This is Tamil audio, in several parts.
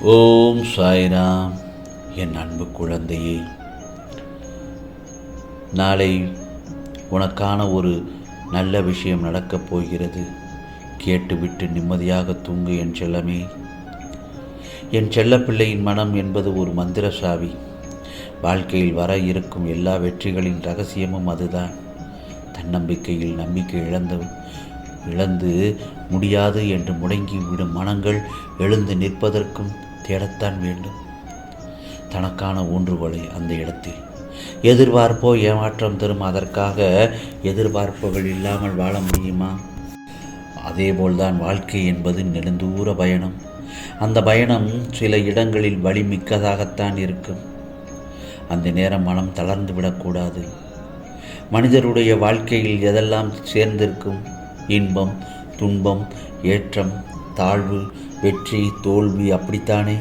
ஓம் சாய்ராம் என் அன்பு குழந்தையே. நாளை உனக்கான ஒரு நல்ல விஷயம் நடக்கப் போகிறது. கேட்டுவிட்டு நிம்மதியாக தூங்கு என் செல்லமே. என் செல்லப்பிள்ளையின் மனம் என்பது ஒரு மந்திர சாவி. வாழ்க்கையில் வர இருக்கும் எல்லா வெற்றிகளின் ரகசியமும் அதுதான். தன்னம்பிக்கையில் நம்பிக்கை இழந்தவன் இழந்து முடியாது என்று முடங்கி விடும் மனங்கள் எழுந்து நிற்பதற்கும் தேடத்தான் வேண்டும். தனக்கான ஊன்றுகோலை அந்த இடத்தில். எதிர்பார்ப்போ ஏமாற்றம் தரும் அதற்காக எதிர்பார்ப்புகள் இல்லாமல் வாழ முடியுமா? அதேபோல்தான் வாழ்க்கை என்பது நெடுந்தூர பயணம். அந்த பயணம் சில இடங்களில் வலிமிக்கதாகத்தான் இருக்கும். அந்த நேரம் மனம் தளர்ந்து விடக்கூடாது மனிதருடைய வாழ்க்கையில் எதெல்லாம் சேர்ந்திருக்கும்? இன்பம் துன்பம் ஏற்றம் தாழ்வு வெற்றி தோல்வி அப்படித்தானே?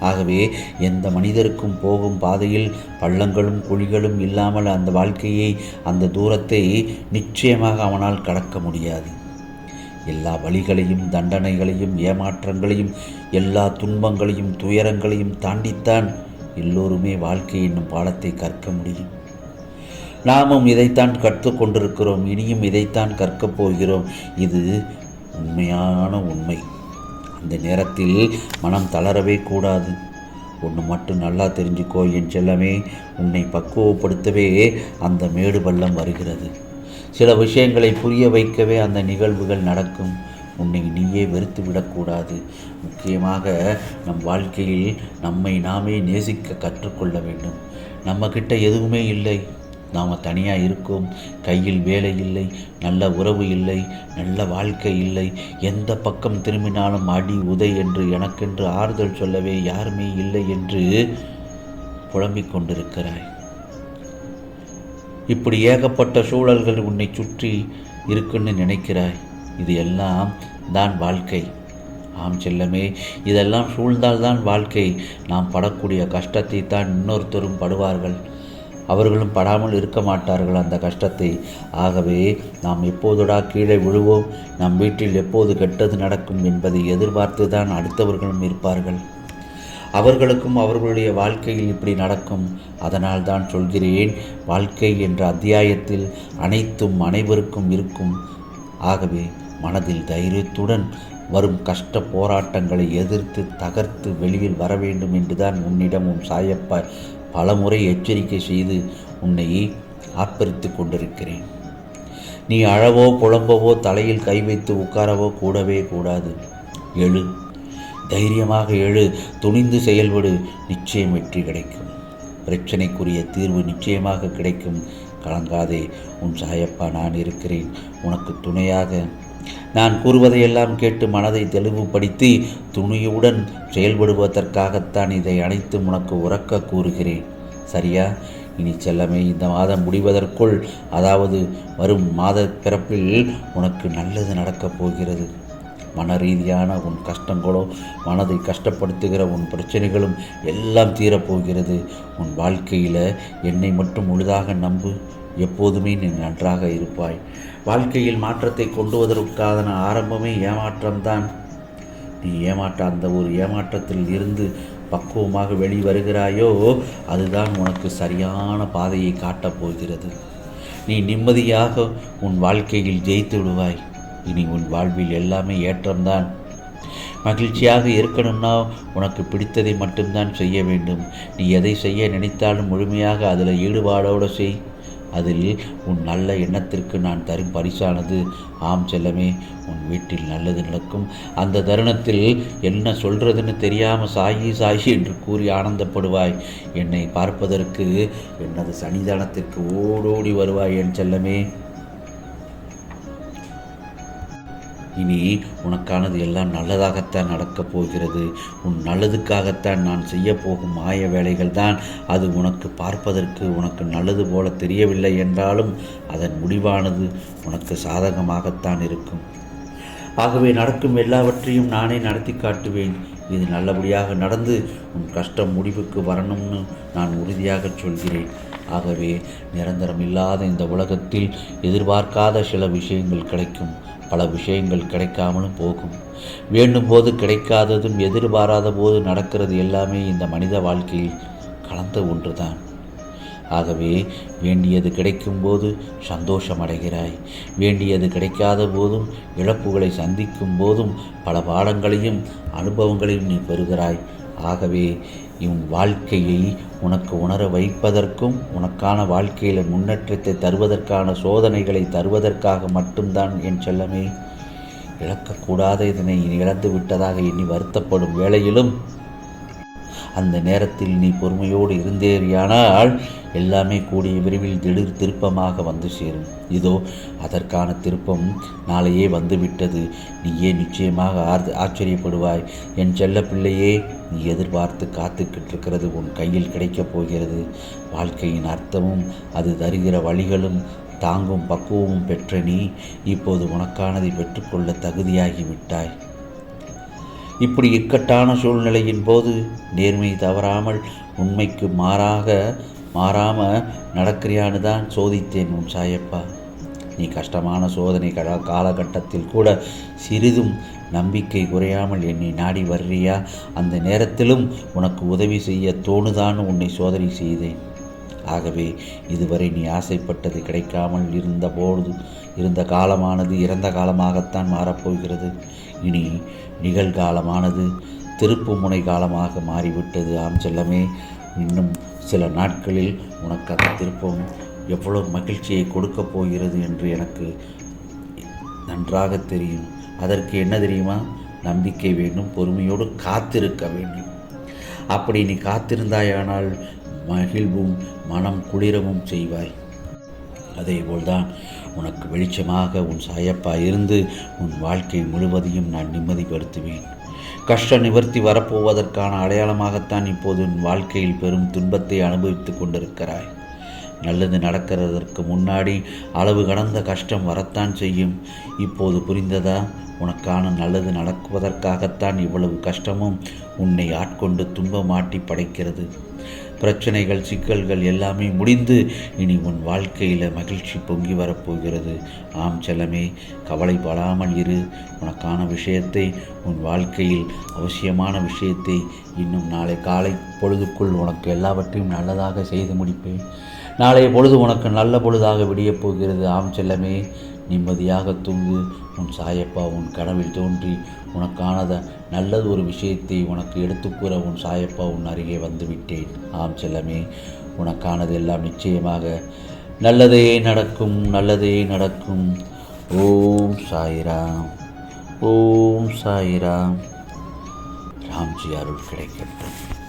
ஆகவே எந்த மனிதருக்கும் போகும் பாதையில் பள்ளங்களும் குழிகளும் இல்லாமல் அந்த வாழ்க்கையை அந்த தூரத்தை நிச்சயமாக அவனால் கடக்க முடியாது. எல்லா வழிகளையும் தண்டனைகளையும் ஏமாற்றங்களையும் எல்லா துன்பங்களையும் துயரங்களையும் தாண்டித்தான் எல்லோருமே வாழ்க்கை என்னும் பாடத்தை கற்க முடியும். நாமும் இதைத்தான் கற்றுக்கொண்டிருக்கிறோம். இனியும் இதைத்தான் கற்கப் போகிறோம். இது உண்மையான உண்மை. அந்த நேரத்தில் மனம் தளரவே கூடாது. ஒன்று மட்டும் நல்லா தெரிஞ்சுக்கோ என் செல்லமே. உன்னை பக்குவப்படுத்தவே அந்த மேடு பள்ளம் வருகிறது. சில விஷயங்களை புரிய வைக்கவே அந்த நிகழ்வுகள் நடக்கும். உன்னை நீயே வெறுத்து விடக்கூடாது. முக்கியமாக நம் வாழ்க்கையில் நம்மை நாமே நேசிக்க கற்றுக்கொள்ள வேண்டும். நம்மக்கிட்ட எதுவுமே இல்லை. நாம் தனியாக இருக்கோம். கையில் வேலை இல்லை நல்ல உறவு இல்லை நல்ல வாழ்க்கை இல்லை. எந்த பக்கம் திரும்பினாலும் அடி உதை என்று எனக்கென்று ஆறுதல் சொல்லவே யாருமே இல்லை என்று புலம்பிக் கொண்டிருக்கிறாய். இப்படி ஏகப்பட்ட சூழல்கள் உன்னை சுற்றி இருக்குன்னு நினைக்கிறாய். இது எல்லாம் தான் வாழ்க்கை. ஆம் செல்லமே இதெல்லாம் சூழ்ந்தால்தான் வாழ்க்கை. நாம் படக்கூடிய கஷ்டத்தை தான் இன்னொருத்தரும் படுவார்கள். அவர்களும் படாமல் இருக்க மாட்டார்கள் அந்த கஷ்டத்தை. ஆகவே நாம் எப்போதுடா கீழே விழுவோம். நம் வீட்டில் எப்போது கெட்டது நடக்கும் என்பதை எதிர்பார்த்து தான் அடுத்தவர்களும் இருப்பார்கள். அவர்களுக்கும் அவர்களுடைய வாழ்க்கையில் இப்படி நடக்கும். அதனால் தான் சொல்கிறேன் வாழ்க்கை என்ற அத்தியாயத்தில் அனைத்தும் அனைவருக்கும் இருக்கும். ஆகவே மனதில் தைரியத்துடன் வரும் கஷ்ட போராட்டங்களை எதிர்த்து தகர்த்து வெளியில் வர வேண்டும் என்றுதான் உன்னிடமும் சாயப்ப பலமுறை எச்சரிக்கை செய்து உன்னை ஆர்ப்பரித்து கொண்டிருக்கிறேன். நீ அழவோ புலம்பவோ தலையில் கை வைத்து உட்காரவோ கூடவே கூடாது. எழு. தைரியமாக எழு. துணிந்து செயல்படு. நிச்சயம் வெற்றி கிடைக்கும். பிரச்சனைக்குரிய தீர்வு நிச்சயமாக கிடைக்கும். கலங்காதே. உன் சாயப்பா நான் இருக்கிறேன். உனக்கு துணையாக நான் கூறுவதையெல்லாம் கேட்டு மனதை தெளிவுபடுத்தி துணியுடன் செயல்படுவதற்காகத்தான் இதை அனைத்தும் உனக்கு உறக்க கூறுகிறேன். சரியா? இனி செல்லமே இந்த மாதம் முடிவதற்குள் அதாவது வரும் மாத பிறப்பில் உனக்கு நல்லது நடக்கப் போகிறது. மன ரீதியான உன் கஷ்டங்களோ மனதை கஷ்டப்படுத்துகிற உன் பிரச்சனைகளும் எல்லாம் தீரப்போகிறது உன் வாழ்க்கையில் என்னை மட்டும் முழுதாக நம்பு. எப்போதுமே நீ நன்றாக இருப்பாய். வாழ்க்கையில் மாற்றத்தை கொண்டு வருவதற்கான ஆரம்பமே ஏமாற்றம்தான். நீ ஏமாற்ற அந்த ஒரு ஏமாற்றத்தில் இருந்து பக்குவமாக வெளிவருகிறாயோ அதுதான் உனக்கு சரியான பாதையை காட்டப் போகிறது. நீ நிம்மதியாக உன் வாழ்க்கையில் ஜெயித்து விடுவாய். இனி உன் வாழ்வில் எல்லாமே ஏற்றம்தான். மகிழ்ச்சியாக இருக்கணும்னா உனக்கு பிடித்ததை மட்டும்தான் செய்ய வேண்டும். நீ எதை செய்ய நினைத்தாலும் முழுமையாக அதில் ஈடுபாடோடு செய். அதில் உன் நல்ல எண்ணத்திற்கு நான் தரும் பரிசானது. ஆம் செல்லமே உன் வீட்டில் நல்லது நடக்கும். அந்த தருணத்தில் என்ன சொல்றதுன்னு தெரியாமல் சாயி சாயி என்று கூறி ஆனந்தப்படுவாய். என்னை பார்ப்பதற்கு எனது சன்னிதானத்திற்கு ஓடோடி வருவாய் என் செல்லமே. இனி உனக்கானது எல்லாம் நல்லதாகத்தான் நடக்கப் போகிறது. உன் நல்லதுக்காகத்தான் நான் செய்ய போகும் மாய வேலைகள் தான். அது உனக்கு பார்ப்பதற்கு உனக்கு நல்லது போல தெரியவில்லை என்றாலும் அதன் முடிவானது உனக்கு சாதகமாகத்தான் இருக்கும். ஆகவே நடக்கும் எல்லாவற்றையும் நானே நடத்தி காட்டுவேன். இது நல்லபடியாக நடந்து உன் கஷ்டம் முடிவுக்கு வரணும்னு நான் உறுதியாக சொல்கிறேன். ஆகவே நிரந்தரம் இல்லாத இந்த உலகத்தில் எதிர்பார்க்காத சில விஷயங்கள் கிடைக்கும். பல விஷயங்கள் கிடைக்காமலும் போகும். வேண்டும் போது கிடைக்காததும் எதிர்பாராத போது நடக்கிறது எல்லாமே இந்த மனித வாழ்க்கையில் கலந்த ஒன்றுதான். ஆகவே வேண்டியது கிடைக்கும்போது சந்தோஷம் அடைகிறாய் வேண்டியது கிடைக்காத போதும் இழப்புகளை சந்திக்கும் போதும் பல பாடங்களையும் அனுபவங்களையும் நீ பெறுகிறாய். ஆகவே இவ் வாழ்க்கையை உனக்கு உணர வைப்பதற்கும் உனக்கான வாழ்க்கையில் முன்னேற்றத்தை தருவதற்கான சோதனைகளை தருவதற்காக மட்டும்தான் என் செல்லமே. இழக்கக்கூடாத இதனை இழந்து விட்டதாக எண்ணி வருத்தப்படும் வேளையிலும் அந்த நேரத்தில் நீ பொறுமையோடு இருந்தேறியானால் எல்லாமே கூடிய விரைவில் திடீர் திருப்பமாக வந்து சேரும். இதோ அதற்கான திருப்பம் நாளையே வந்துவிட்டது. நீயே நிச்சயமாக ஆர் ஆச்சரியப்படுவாய். என் செல்ல பிள்ளையே நீ எதிர்பார்த்து காத்துக்கிட்டு இருக்கிறது உன் கையில் கிடைக்கப் போகிறது. வாழ்க்கையின் அர்த்தமும் அது தருகிற வழிகளும் தாங்கும் பக்குவமும் பெற்ற நீ இப்போது உனக்கானதை பெற்றுக்கொள்ள தகுதியாகி விட்டாய். இப்படி இக்கட்டான சூழ்நிலையின் போது நேர்மை தவறாமல் உண்மைக்கு மாறாக மாறாம நடக்கிறியான்னு தான் சோதித்தேன் உன் சாயப்பா. நீ கஷ்டமான சோதனை கட காலகட்டத்தில் கூட சிறிதும் நம்பிக்கை குறையாமல் என்னை நாடி வர்றியா? அந்த நேரத்திலும் உனக்கு உதவி செய்ய தோணுதான் உன்னை சோதனை செய்தேன். ஆகவே இதுவரை நீ ஆசைப்பட்டது கிடைக்காமல் இருந்தபோது இருந்த காலமானது இறந்த காலமாகத்தான் மாறப்போகிறது. இனி நிகழ்காலமானது திருப்பு முனை காலமாக மாறிவிட்டது. ஆம் செல்லமே இன்னும் சில நாட்களில் உனக்கு அந்த திருப்பம் எவ்வளவு மகிழ்ச்சியை கொடுக்கப் போகிறது என்று எனக்கு நன்றாக தெரியும். அதற்கு என்ன தெரியுமா? நம்பிக்கை வேண்டும் பொறுமையோடு காத்திருக்க வேண்டும். அப்படி நீ காத்திருந்தாயானால் மகிழ்வும் மனம் குளிரவும் செய்வாய். அதேபோல்தான் உனக்கு வெளிச்சமாக உன் சாயப்பா இருந்து உன் வாழ்க்கை முழுவதையும் நான் நிம்மதிப்படுத்துவேன். கஷ்ட நிவர்த்தி வரப்போவதற்கான அடையாளமாகத்தான் இப்போது உன் வாழ்க்கையில் பெரும் துன்பத்தை அனுபவித்துக் கொண்டிருக்கிறாய். நல்லது நடக்கிறதற்கு முன்னாடி அளவு கடந்த கஷ்டம் வரத்தான் செய்யும். இப்போது புரிந்ததா? உனக்கான நல்லது நடக்குவதற்காகத்தான் இவ்வளவு கஷ்டமும் உன்னை ஆட்கொண்டு துன்பமாட்டி படைக்கிறது. பிரச்சனைகள் சிக்கல்கள் எல்லாமே முடிந்து இனி உன் வாழ்க்கையில் மகிழ்ச்சி பொங்கி வரப்போகிறது. ஆம் செல்லமே கவலைப்படாமல் இரு. உனக்கான விஷயத்தை உன் வாழ்க்கையில் அவசியமான விஷயத்தை இன்னும் நாளை காலை பொழுதுக்குள் உனக்கு எல்லாவற்றையும் நல்லதாக செய்து முடிப்பேன். நாளைய பொழுது உனக்கு நல்ல பொழுதாக விடியப் போகிறது. ஆம் செல்லமே நிம்மதியாக தூங்கு. உன் சாயப்பா உன் கனவில் தோன்றி உனக்கானத நல்லது ஒரு விஷயத்தை உனக்கு எடுத்துக் கூற உன் சாயப்பா உன் அருகே வந்துவிட்டேன். ஆம் செல்லமே உனக்கானது எல்லாம் நிச்சயமாக நல்லதே நடக்கும் நல்லதே நடக்கும். ஓம் சாயிராம் ஓம் சாயிராம். ராம்ஜி அருள் கிடைக்கட்டும்.